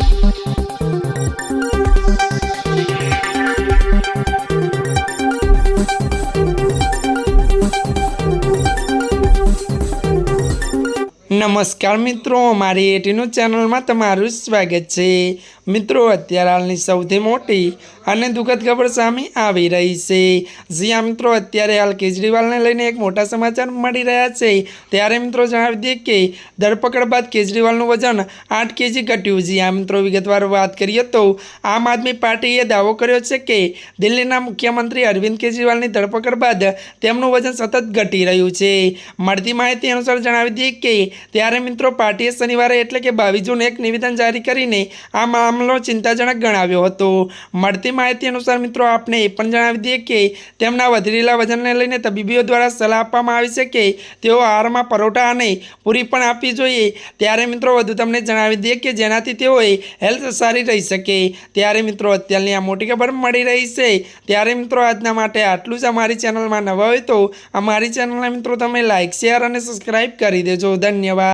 Thank you. નમસ્કાર મિત્રો, મારી એટીનું ચેનલમાં તમારું સ્વાગત છે. મિત્રો, અત્યારે હાલની સૌથી મોટી અને દુઃખદ ખબર સામે આવી રહી છે. જ્યાં મિત્રો, અત્યારે હાલ કેજરીવાલને લઈને એક મોટા સમાચાર મળી રહ્યા છે. ત્યારે મિત્રો જણાવી દઈએ કે, ધરપકડ બાદ કેજરીવાલનું વજન આઠ કેજી ઘટ્યું. જ્યાં મિત્રો, વિગતવાર વાત કરીએ તો, આમ આદમી પાર્ટીએ દાવો કર્યો છે કે, દિલ્હીના મુખ્યમંત્રી અરવિંદ કેજરીવાલની ધરપકડ બાદ તેમનું વજન સતત ઘટી રહ્યું છે. મળતી માહિતી અનુસાર જણાવી દઈએ કે ત્યારે મિત્રો પાર્ટીએ શનિવારે એટલે કે બાવીસ જૂન એક નિવેદન જારી કરીને આ મામલો ચિંતાજનક ગણાવ્યો હતો. મળતી માહિતી અનુસાર મિત્રો આપને એ પણ જણાવી દઈએ કે તેમના વધેલા વજનને લઈને તબીબીઓ દ્વારા સલાહ આપવામાં આવી છે કે તેઓ આહારમાં પરોઠા અને પૂરી પણ આપવી જોઈએ. ત્યારે મિત્રો વધુ તમને જણાવી દઈએ કે જેનાથી તેઓએ હેલ્થ સારી રહી શકે. ત્યારે મિત્રો અત્યારની આ મોટી ખબર મળી રહી છે. ત્યારે મિત્રો આજના માટે આટલું જ અમારી ચેનલમાં નવા હોય તો અમારી ચેનલને મિત્રો તમે લાઇક શેર અને સબસ્ક્રાઈબ કરી દેજો. ધન્યવાદ. 你吧